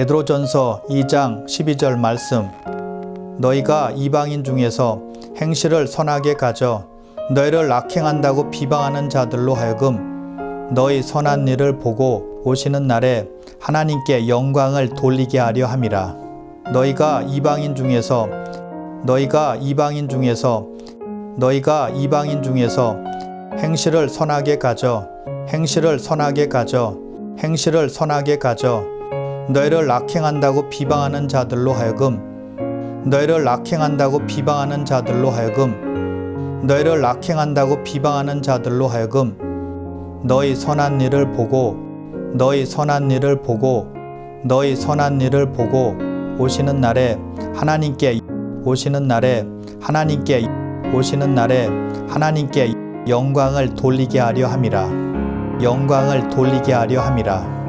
베드로전서 2장 12절 말씀. 너희가 이방인 중에서 행실을 선하게 가져 너희를 악행한다고 비방하는 자들로 하여금 너희 선한 일을 보고 오시는 날에 하나님께 영광을 돌리게 하려 함이라. 너희가 이방인 중에서 너희가 이방인 중에서 너희가 이방인 중에서 행실을 선하게 가져 행실을 선하게 가져 행실을 선하게 가져 너희를 악행한다고 비방하는 자들로 하여금 너희를 악행한다고 비방하는 자들로 하여금 너희를 악행한다고 비방하는 자들로 하여금 너희 선한 일을 보고 너희 선한 일을 보고 너희 선한 일을 보고 오시는 날에 하나님께 오시는 날에 하나님께 오시는 날에 하나님께 영광을 돌리게 하려 함이라. 영광을 돌리게 하려 함이라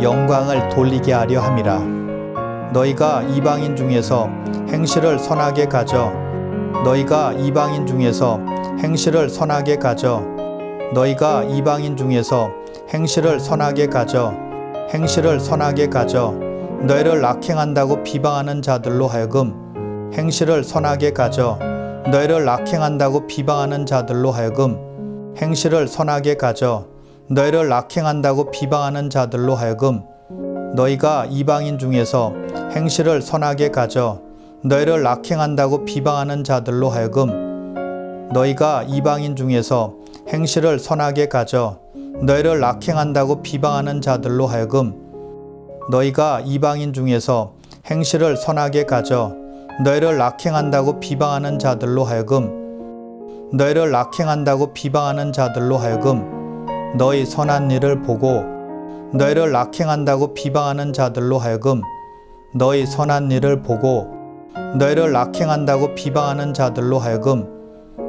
영광을 돌리게 하려 함이라. 너희가 이방인 중에서 행실을 선하게 가져. 너희가 이방인 중에서 행실을 선하게 가져. 너희가 이방인 중에서 행실을 선하게 가져. 행실을 선하게 가져. 너희를 악행한다고 비방하는 자들로 하여금 행실을 선하게 가져. 너희를 악행한다고 비방하는 자들로 하여금 행실을 선하게 가져 너희를 악행한다고 비방하는 자들로 하여금 너희가 이방인 중에서 행실을 선하게 가져 너희를 악행한다고 비방하는 자들로 하여금 너희가 이방인 중에서 행실을 선하게 가져 너희를 악행한다고 비방하는 자들로 하여금 너희가 이방인 중에서 행실을 선하게 가져 너희를 악행한다고 비방하는 자들로 하여금 너희를 악행한다고 비방하는 자들로 하여금 너희 선한 일을 보고 너희를 악행한다고 비방하는 자들로 하여금 너희 선한 일을 보고 너희를 악행한다고 비방하는 자들로 하여금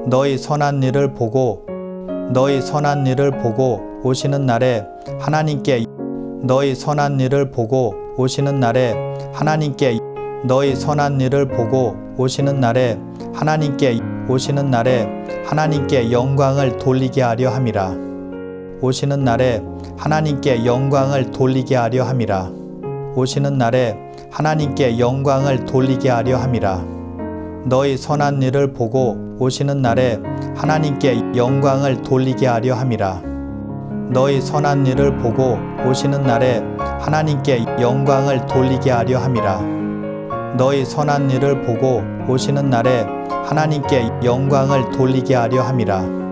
너희 선한 일을 보고 너희 선한 일을 보고 오시는 날에 하나님께 너희 선한 일을 보고 오시는 날에 하나님께 너희 선한 일을 보고 오시는 날에 하나님께 오시는 날에 하나님께 영광을 돌리게 하려 함이라 오시는 날에 하나님께 영광을 돌리게 하려 함이라. 오시는 날에 하나님께 영광을 돌리게 하려 함이라. 너희 선한 일을 보고 오시는 날에 하나님께 영광을 돌리게 하려 함이라. 너희 선한 일을 보고 오시는 날에 하나님께 영광을 돌리게 하려 함이라. 너희 선한 일을 보고 오시는 날에 하나님께 영광을 돌리게 하려 함이라